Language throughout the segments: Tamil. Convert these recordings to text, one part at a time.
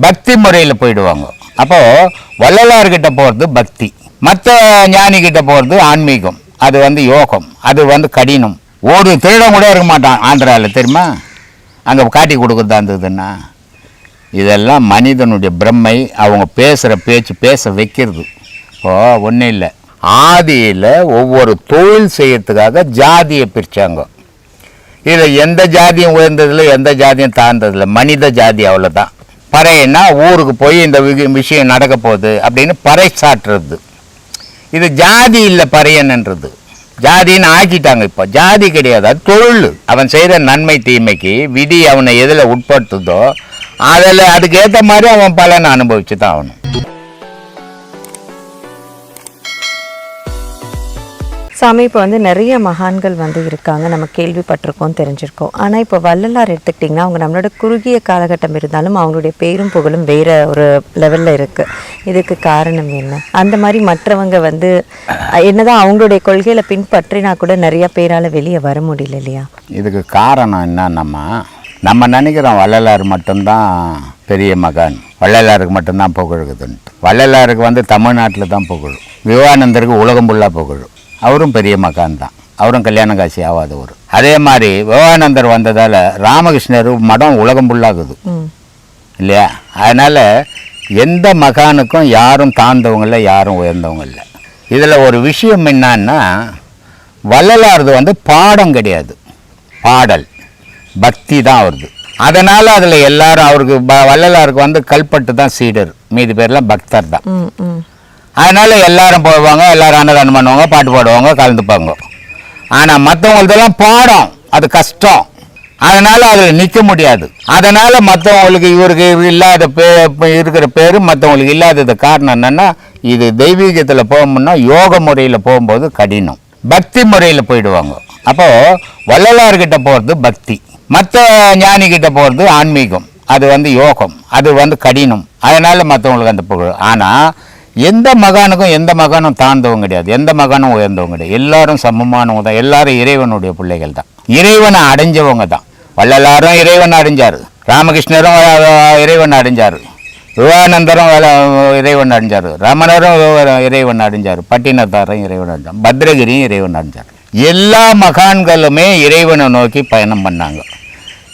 பக்தி முறையில் போயிடுவாங்க. அப்போது வள்ளலார்கிட்ட போகிறது பக்தி. மற்ற ஞானிக்கிட்ட போகிறது ஆன்மீகம். அது வந்து யோகம். அது வந்து கடினம். ஒரு திருடம் கூட இருக்க மாட்டான் ஆந்திராவில் தெரியுமா? அங்கே காட்டி கொடுக்குறதா இருந்ததுன்னா. இதெல்லாம் மனிதனுடைய பிரம்மை அவங்க பேசுகிற பேச்சு பேச வைக்கிறது. இப்போ ஒன்றும் இல்லை. ஆதியில் ஒவ்வொரு தொழில் செய்யறதுக்காக ஜாதியை பிரித்தாங்க இதில் எந்த ஜாதியும் உயர்ந்ததில்லை எந்த ஜாதியும் தாழ்ந்ததில்லை. மனித ஜாதி அவ்வளோதான் பறைன்னா ஊருக்கு போய் இந்த வி- விஷயம் நடக்க போகுது அப்படின்னு பறை சாட்டுறது. இது ஜாதி இல்லை பறையன்ன்றது ஜாதின்னு ஆக்கிட்டாங்க இப்போ. ஜாதி கிடையாது. அது தொழில். அவன் செய்கிற நன்மை தீமைக்கு விதி அவனை எதில் உட்படுத்துதோ அதில் அதுக்கேற்ற மாதிரி அவன் பலனை அனுபவிச்சு தான் ஆகணும். சாமி இப்போ வந்து நிறைய மகான்கள் வந்து இருக்காங்க. நம்ம கேள்விப்பட்டிருக்கோம் தெரிஞ்சிருக்கோம். ஆனால் இப்போ வள்ளலார் எடுத்துக்கிட்டிங்கன்னா அவங்க நம்மளோட குறுகிய காலகட்டம் இருந்தாலும் அவங்களுடைய பேரும் புகழும் வேறு ஒரு லெவலில் இருக்குது இதுக்கு காரணம் என்ன? அந்த மாதிரி மற்றவங்க வந்து என்னதான் அவங்களுடைய கொள்கையில் பின்பற்றினா கூட நிறைய பேரால் வெளியே வர முடியல இல்லையா? இதுக்கு காரணம் என்ன? நம்ம நினைக்கிறோம் வள்ளலார் மட்டும்தான் பெரிய மகான். வள்ளலாருக்கு மட்டும்தான் புகழுக்குதுன்ட்டு வள்ளலாருக்கு வந்து தமிழ்நாட்டில் தான் புகழும். விவேகானந்தருக்கு உலகம் ஃபுல்லாக புகழும். அவரும் பெரிய மகான் தான். அவரும் கல்யாண காட்சி ஆகாதவர் அதே மாதிரி விவேகானந்தர் வந்ததால் ராமகிருஷ்ணர் மடம் உலகம் ஃபுல்லாகுது ம். இல்லையா? அதனால் எந்த மகானுக்கும் யாரும் தாழ்ந்தவங்க இல்லை யாரும் உயர்ந்தவங்க இல்லை. இதில் ஒரு விஷயம் என்னன்னா வள்ளலாரது வந்து பாடம் கிடையாது. பாடல். பக்தி தான் வருது அதனால் அதில் எல்லாரும் அவருக்கு வள்ளலாருக்கு வந்து கல்பட்டு தான் சீடர். மீதி பேர்லாம் பக்தர் தான். அதனால் எல்லாரும் போவாங்க எல்லோரும் அன்னதானம் பண்ணுவாங்க பாட்டு பாடுவாங்க கலந்துப்பாங்க. ஆனால் மற்றவங்களுக்கெல்லாம் பாடம் அது கஷ்டம். அதனால் அதில் நிற்க முடியாது. அதனால் மற்றவங்களுக்கு இவருக்கு இல்லாத பே இருக்கிற பேர் மற்றவங்களுக்கு இல்லாதது காரணம் என்னென்னா இது தெய்வீகத்தில் போகணும்னா யோக முறையில் போகும்போது கடினம். பக்தி முறையில் போயிடுவாங்க. அப்போது வள்ளலார்கிட்ட போகிறது பக்தி. மற்ற ஞானிகிட்ட போகிறது ஆன்மீகம். அது வந்து யோகம். அது வந்து கடினம். அதனால் மற்றவங்களுக்கு அந்த புகழ். ஆனால் எந்த மகானுக்கும் எந்த மகானும் தாழ்ந்தவங்க கிடையாது. எந்த மகானும் உயர்ந்தவங்க கிடையாது. எல்லாரும் சமமானவங்க தான். எல்லாரும் இறைவனுடைய பிள்ளைகள் தான். இறைவனை அடைஞ்சவங்க தான். வள்ளலாரும் இறைவன் அடைஞ்சார். ராமகிருஷ்ணரும் இறைவன் அடைஞ்சார். விவேகானந்தரும் இறைவன் அடைஞ்சார். ரமணரும் இறைவன் அடைஞ்சார். பட்டினத்தாரும் இறைவன் அடைஞ்சார். பத்ரகிரியும் இறைவன் அடைஞ்சார். எல்லா மகான்களுமே இறைவனை நோக்கி பயணம் பண்ணாங்க.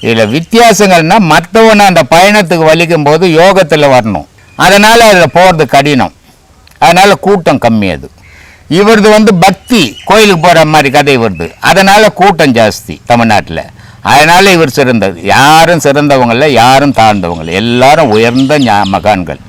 இதில் வித்தியாசங்கள்னா மற்றவனை அந்த பயணத்துக்கு வலிக்கும் போது யோகத்தில் வரணும். அதனால் அதில் போகிறது கடினம். அதனால் கூட்டம் கம்மி அது. இவரது வந்து பக்தி கோயிலுக்கு போகிற மாதிரி கதை வருது அதனால் கூட்டம் ஜாஸ்தி தமிழ்நாட்டில். அதனால் இவர் சிறந்தது. யாரும் சிறந்தவங்கள யாரும் தாழ்ந்தவங்கள எல்லாரும் உயர்ந்த மகான்கள்.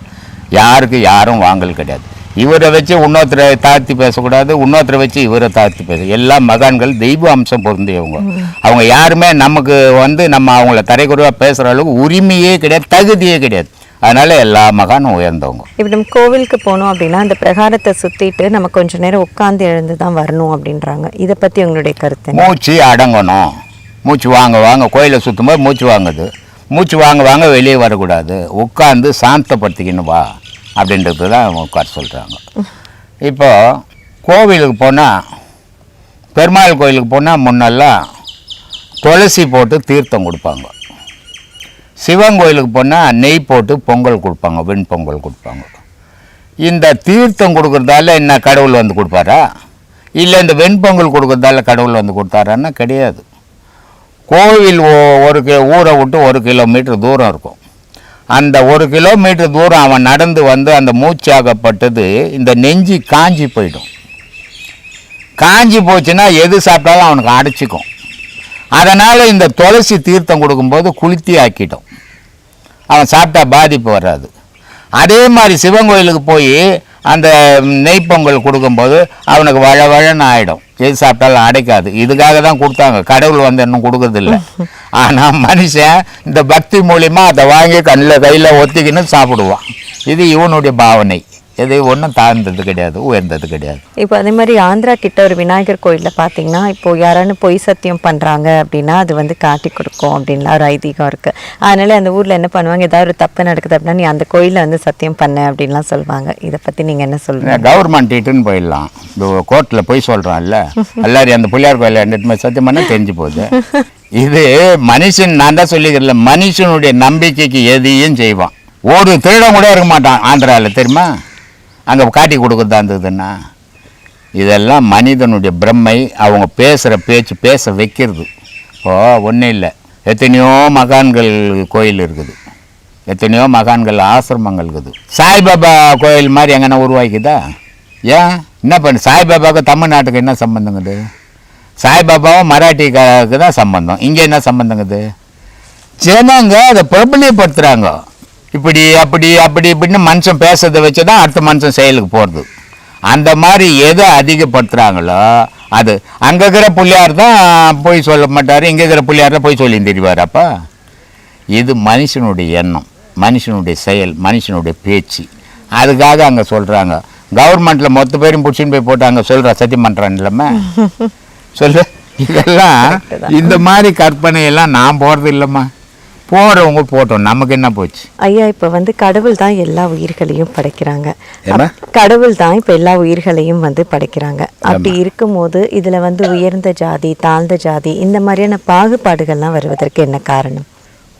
யாருக்கு யாரும் வாங்கல் கிடையாது. இவரை வச்சு இன்னொருத்தரை தாழ்த்தி பேசக்கூடாது இன்னொருத்தரை வச்சு இவரை தாழ்த்தி பேச எல்லா மகான்கள் தெய்வ அம்சம் பொருந்தியவங்க. அவங்க யாருமே நமக்கு வந்து நம்ம அவங்கள தரைக்குறைவாக பேசுகிற அளவுக்கு உரிமையே கிடையாது தகுதியே கிடையாது. அதனால எல்லா மகானும் உயர்ந்தவங்க. இப்போ நம்ம கோவிலுக்கு போனோம் அப்படின்னா அந்த பிரகாரத்தை சுத்திட்டு நம்ம கொஞ்ச நேரம் உட்கார்ந்து எழுந்து தான் வரணும் அப்படின்றாங்க. இதை பத்தி உங்களுடைய கருத்து? மூச்சு அடங்கணும். மூச்சு வாங்க வாங்க. கோயிலை சுற்றும்போது மூச்சு வாங்குது. மூச்சு வாங்க வாங்க வெளியே வரக்கூடாது. உட்காந்து சாந்தப்படுத்திக்கணும் வா அப்படின்றது தான் உட்கார சொல்கிறாங்க இப்போ கோவிலுக்கு போனால் பெருமாள் கோயிலுக்கு போனால் முன்னெல்லாம் துளசி போட்டு தீர்த்தம் கொடுப்பாங்க. சிவன் கோயிலுக்கு போனால் நெய் போட்டு பொங்கல் கொடுப்பாங்க வெண் பொங்கல் கொடுப்பாங்க. இந்த தீர்த்தம் கொடுக்குறதால என்ன கடவுள் வந்து கொடுப்பாரா? இல்லை இந்த வெண்பொங்கல் கொடுக்குறதால கடவுள் வந்து கொடுத்தாரான்னா கிடையாது. கோவில் ஒரு கி ஊரை விட்டு ஒரு கிலோமீட்டர் தூரம் இருக்கும். அந்த ஒரு கிலோமீட்டர் தூரம் அவன் நடந்து வந்து அந்த மூச்சாகப்பட்டது இந்த நெஞ்சு காஞ்சி போயிடும். காஞ்சி போச்சுன்னா எது சாப்பிட்டாலும் அவனுக்கு அடைச்சிக்கும். அதனால் இந்த துளசி தீர்த்தம் கொடுக்கும்போது குளிர்த்தி ஆக்கிட்டோம் அவன் சாப்பிட்டா பாதிப்பு வராது. அதே மாதிரி சிவன் கோயிலுக்கு போய் அந்த நெய் பொங்கல் கொடுக்கும்போது அவனுக்கு வழ வழன்னு ஆகிடும் எது சாப்பிட்டாலும் அடைக்காது. இதுக்காக தான் கொடுத்தாங்க. கடவுள் வந்து இன்னும் கொடுக்கறதில்ல. ஆனால் மனுஷன் இந்த பக்தி மூலிமா அதை வாங்கி கண்ணில் கையில் ஒத்திக்கின்னு சாப்பிடுவான். இது இவனுடைய பாவனை. இது ஒன்றும் தாழ்ந்தது கிடையாது உயர்ந்தது கிடையாது. இப்போ அதே மாதிரி ஆந்திரா கிட்ட ஒரு விநாயகர் கோயிலில் பார்த்தீங்கன்னா இப்போ யாரானு பொய் சத்தியம் பண்ணுறாங்க அப்படின்னா அது வந்து காட்டி கொடுக்கும் அப்படின்லாம் ஒரு ஐதீகம் இருக்குது அதனால அந்த ஊரில் என்ன பண்ணுவாங்க? ஏதாவது ஒரு தப்பு நடக்குது அப்படின்னா நீ அந்த கோயிலில் வந்து சத்தியம் பண்ண அப்படின்லாம் சொல்லுவாங்க. இதை பற்றி நீங்கள் என்ன சொல்லுவீங்க கவர்மெண்ட் இட்டுன்னு போயிடலாம். இந்த கோர்ட்டில் போய் சொல்கிறான்ல எல்லாரும் அந்த பிள்ளையார் கோயிலில் ரெண்டு சத்தியம் பண்ண தெரிஞ்சு போகுது. இது மனுஷன் நான் தான் சொல்லிக்கிறேன் மனுஷனுடைய நம்பிக்கைக்கு எதையும் செய்வான். ஒரு திருடம் கூட இருக்க மாட்டான் ஆந்திராவில் தெரியுமா? அங்கே காட்டி கொடுக்குறதா இருந்ததுன்னா இதெல்லாம் மனிதனுடைய பிரம்மை அவங்க பேசுகிற பேச்சு பேச வைக்கிறது. இப்போ ஒன்றும் இல்லை. எத்தனையோ மகான்கள் கோயில் இருக்குது. எத்தனையோ மகான்கள் ஆசிரமங்கள் இருக்குது. சாய்பாபா கோயில் மாதிரி எங்கன்னா உருவாக்கிதா? ஏன்? என்ன பண்ணு? சாய்பாபாவுக்கு தமிழ்நாட்டுக்கு என்ன சம்பந்தங்குது? சாய்பாபாவும் மராட்டிக்காருக்கு தான் சம்பந்தம். இங்கே என்ன சம்பந்தங்குது? ஜனங்க அதை பிரபலியப்படுத்துகிறாங்க இப்படி அப்படி அப்படி இப்படின்னு மனுஷன் பேசுறதை வச்சு தான் அடுத்த மனுஷன் செயலுக்கு போகிறது அந்த மாதிரி எதை அதிகப்படுத்துகிறாங்களோ அது அங்கே இருக்கிற புள்ளியார் தான் போய் சொல்ல மாட்டார் இங்கே இருக்கிற புள்ளியார் தான் போய் சொல்லி தெரிவார் அப்பா. இது மனுஷனுடைய எண்ணம் மனுஷனுடைய செயல் மனுஷனுடைய பேச்சு. அதுக்காக அங்கே சொல்கிறாங்க கவர்மெண்ட்டில் மொத்த பேரும் பிடிச்சின்னு போய் போட்டு அங்கே சொல்கிற சத்தியம் பண்ணுறான் இல்லாம சொல்லு இதெல்லாம் இந்த மாதிரி கற்பனை எல்லாம் நான் போகிறது இல்லைம்மா. போகிறவங்க போட்டோம். நமக்கு என்ன போச்சு? ஐயா இப்ப வந்து கடவுள் தான் எல்லா உயிர்களையும் படைக்கிறாங்க. கடவுள் தான் இப்ப எல்லா உயிர்களையும் வந்து படைக்கிறாங்க. அப்படி இருக்கும்போது இதுல வந்து உயர்ந்த ஜாதி தாழ்ந்த ஜாதி இந்த மாதிரியான பாகுபாடுகள்லாம் வருவதற்கு என்ன காரணம்?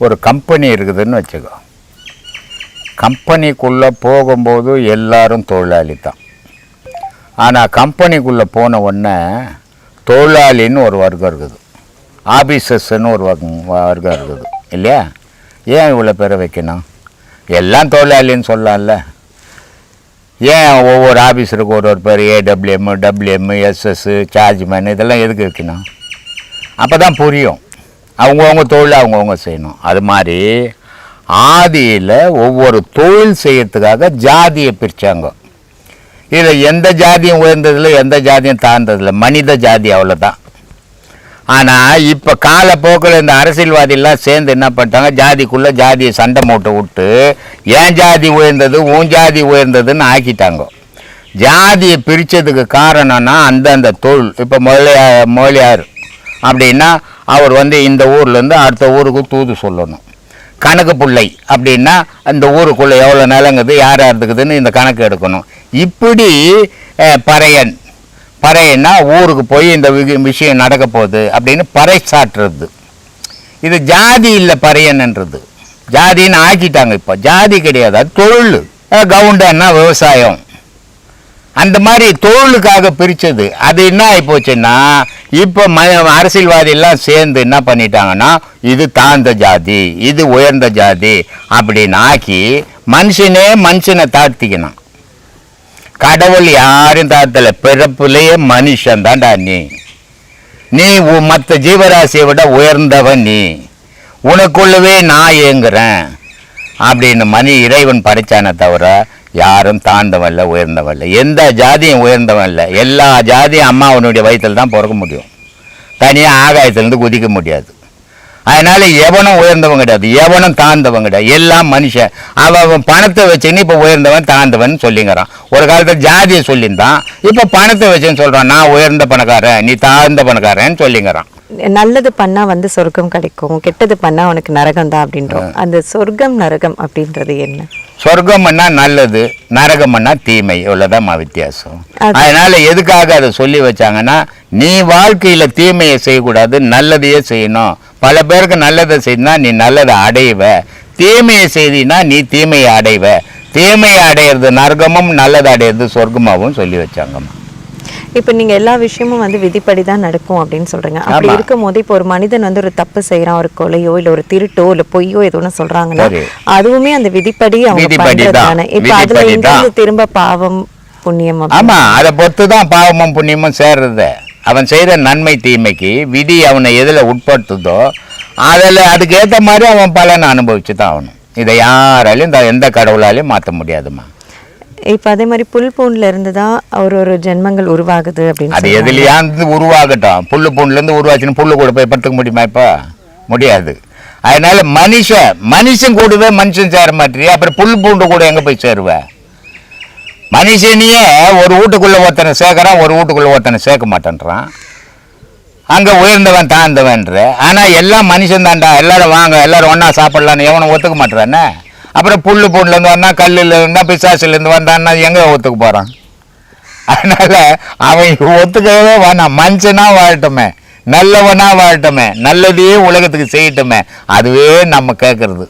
ஒரு கம்பெனி இருக்குதுன்னு வச்சுக்கோ. கம்பெனிக்குள்ளே போகும்போது எல்லாரும் தொழிலாளி தான். ஆனால் கம்பெனிக்குள்ளே போன உடனே தொழிலாளின்னு ஒரு வர்க்கம் இருக்குது. ஆபீசர்ஸ்னு ஒரு வர்க்கம் இருக்குது. இல்லையா? ஏன் இவ்வளோ பேரை வைக்கணும்? எல்லாம் தொழிலாளின்னு சொல்லலாம்ல. ஏன் ஒவ்வொரு ஆஃபீஸருக்கு ஒரு ஒரு பேர் ஏடபிள்யூஎம் டபிள்யூஎம் எஸ்எஸ் சார்ஜ்மேன் இதெல்லாம் எதுக்கு வைக்கணும்? அப்போ தான் புரியும் அவங்கவுங்க தொழில் அவங்கவுங்க செய்யணும். அது மாதிரி ஆதியில் ஒவ்வொரு தொழில் செய்யறதுக்காக ஜாதியை பிரித்தாங்க இதில் எந்த ஜாதியும் உயர்ந்ததில்லை எந்த ஜாதியும் தாழ்ந்ததில்லை. மனித ஜாதி அவ்வளோதான் ஆனால் இப்போ காலப்போக்கில் இந்த அரசியல்வாதிகள்லாம் சேர்ந்து என்ன பண்ணிட்டாங்க? ஜாதிக்குள்ளே ஜாதியை சண்டை மூட்டை விட்டு ஏன் ஜாதி உயர்ந்தது உன் ஜாதி உயர்ந்ததுன்னு ஆக்கிட்டாங்க. ஜாதியை பிரித்ததுக்கு காரணம்னா அந்தந்த தொழில். இப்போ மொழியார் முதலியார் அப்படின்னா அவர் வந்து இந்த ஊர்லேருந்து அடுத்த ஊருக்கு தூது சொல்லணும். கணக்கு பிள்ளை அப்படின்னா அந்த ஊருக்குள்ளே எவ்வளோ நிலங்குது யார் யார் இருக்குதுன்னு இந்த கணக்கு எடுக்கணும். இப்படி பறையன் பறையன்னா ஊருக்கு போய் இந்த வி- விஷயம் நடக்க போகுது அப்படின்னு பறை சாட்டுறது. இது ஜாதி இல்லை பறையன்ன்றது ஜாதின்னு ஆக்கிட்டாங்க இப்போ. ஜாதி கிடையாது. அது தொழில். கவுண்டன்னா விவசாயம். அந்த மாதிரி தொழிலுக்காக பிரித்தது அது என்ன ஆகிப்போச்சுன்னா இப்போ ம அரசியல்வாதியெல்லாம் சேர்ந்து என்ன பண்ணிட்டாங்கன்னா இது தாழ்ந்த ஜாதி இது உயர்ந்த ஜாதி அப்படின்னு ஆக்கி மனுஷனே மனுஷனை தாழ்த்திக்கணும். கடவுள் யாரும் தாத்தல பிறப்புலேயே மனுஷன் தான்டா நீ நீ மற்ற ஜீவராசியை விட உயர்ந்தவன் நீ. உனக்குள்ளவே நான் ஏங்குறேன். அப்படின்னு மணி இறைவன் படைச்சானே தவிர யாரும் தாழ்ந்தவன் இல்லை உயர்ந்தவன் இல்லை. எந்த ஜாதியும் உயர்ந்தவன் இல்லை. எல்லா ஜாதியும் அம்மாவனுடைய வயிற்றில் தான் பிறக்க முடியும். தனியாக ஆகாயத்திலேருந்து குதிக்க முடியாது. அதனால எவனும் உயர்ந்தவன் கிடையாது. எவனும் தாழ்ந்தவன் கிடையாது. எல்லாம் மனுஷன். அவன் பணத்தை வச்சுன்னு இப்போ உயர்ந்தவன் தாழ்ந்தவன் சொல்லிங்கிறான். ஒரு காலத்தில் ஜாதியை சொல்லியிருந்தான். இப்போ பணத்தை வச்சுன்னு சொல்கிறான் நான் உயர்ந்த பணக்காரன் நீ தாழ்ந்த பணக்காரன்னு சொல்லிங்கிறான். நல்லது பண்ணா வந்து சொர்க்கம் கிடைக்கும். கெட்டது பண்ணா அவனுக்கு நரகம் தான் அப்படின்றோம் அந்த சொர்க்கம் நரகம் அப்படின்றது என்ன? சொர்க்கம்னா நல்லது நரகம்னா தீமை. இவ்வளோதாம்மா வித்தியாசம். அது- அதனால எதுக்காக அதை சொல்லி வச்சாங்கன்னா நீ வாழ்க்கையில தீமையை செய்யக்கூடாது நல்லதையே செய்யணும். பல பேருக்கு நல்லதை செய்தா நீ நல்லதை அடைவ. தீமையை செய்தினா நீ தீமையை அடைவ. தீமையை அடையிறது நரகமும் நல்லதை அடையிறது சொர்க்கமாகவும் சொல்லி வச்சாங்கம்மா. இப்போ நீங்க எல்லா விஷயமும் வந்து விதிப்படி தான் நடக்கும் அப்படின்னு சொல்றீங்க. அப்படி ஆமா. இருக்கும்போது இப்போ ஒரு மனிதன் வந்து ஒரு தப்பு செய்யறான் ஒரு கொலையோ இல்ல ஒரு திருட்டோ இல்ல பொய்யோ ஏதோ ஒண்ணு சொல்றாங்கன்னா சரி. அதுவுமே அந்த விதிப்படி அவங்க விதிப்படி பண்றது தான். தானே இப்போ அதுல திரும்ப பாவம் புண்ணியம் அப்படி- ஆமா அதை பொறுத்து தான் பாவமும் புண்ணியமும் சேர்றது. அவன் செய்கிற நன்மை தீமைக்கு விதி அவனை எதில் உட்படுத்துதோ அதில் அதுக்கு ஏற்ற மாதிரி அவன் பலனை அனுபவிச்சு தான் ஆகணும். இதை யாராலையும் எந்த கடவுளாலையும் மாற்ற முடியாதும்மா. இப்போ அதே மாதிரி புல் பூண்ல இருந்து தான் ஒரு ஒரு ஜென்மங்கள் உருவாகுது அப்படின்னு அது. எதுலையாந்து உருவாகட்டும். புல்லு பூண்டுலேருந்து உருவாச்சுன்னு புல்லு கூட போய் படுத்துக்க முடியுமா இப்போ? முடியாது. அதனால மனுஷன் மனுஷன் கூடவே மனுஷன் சேர மாட்டேறியா அப்புறம் புல் பூண்டு கூட எங்கே போய் சேருவ? மனுஷனையே ஒரு வீட்டுக்குள்ள ஒருத்தனை சேர்க்குறான் ஒரு வீட்டுக்குள்ள ஒருத்தனை சேர்க்க மாட்டேன்றான். அங்கே உயர்ந்தவன் தாழ்ந்தவன்ற. ஆனால் எல்லாம் மனுஷன் தான்டா. எல்லாரும் வாங்க எல்லாரும் ஒன்றா சாப்பிட்லான்னு எவனும் ஒத்துக்க மாட்டேறானே அப்புறம் புல்லு பொண்ணுலேருந்து வந்தால் கல்லுலேருந்தா பிசாசுலேருந்து வந்தான்னா எங்கே ஒத்துக்க போகிறான் அதனால் அவன் ஒத்துக்கவே வேணாம். மனுஷனாக வாழட்டுமே. நல்லவனாக வாழட்டுமே. நல்லதையே உலகத்துக்கு செய்யட்டுமே. அதுவே நம்ம கேட்குறது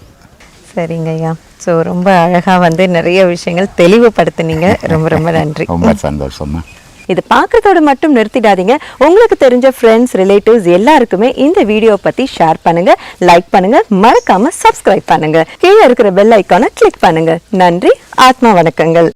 சரிங்க ஐயா. ஸோ ரொம்ப அழகாக வந்து நிறைய விஷயங்கள் தெளிவுபடுத்துனீங்க. ரொம்ப ரொம்ப நன்றி. ரொம்ப சந்தோஷமா. இது பார்க்கறதோட மட்டும் நிறுத்திடாதீங்க. உங்களுக்கு தெரிஞ்ச ஃப்ரெண்ட்ஸ் ரிலேட்டிவ்ஸ் எல்லாருக்குமே இந்த வீடியோ பத்தி ஷேர் பண்ணுங்க லைக் பண்ணுங்க மறக்காம சப்ஸ்கிரைப் பண்ணுங்க. கீழே இருக்கிற பெல் ஐக்கானை கிளிக் பண்ணுங்க. நன்றி ஆத்மா வணக்கங்கள்.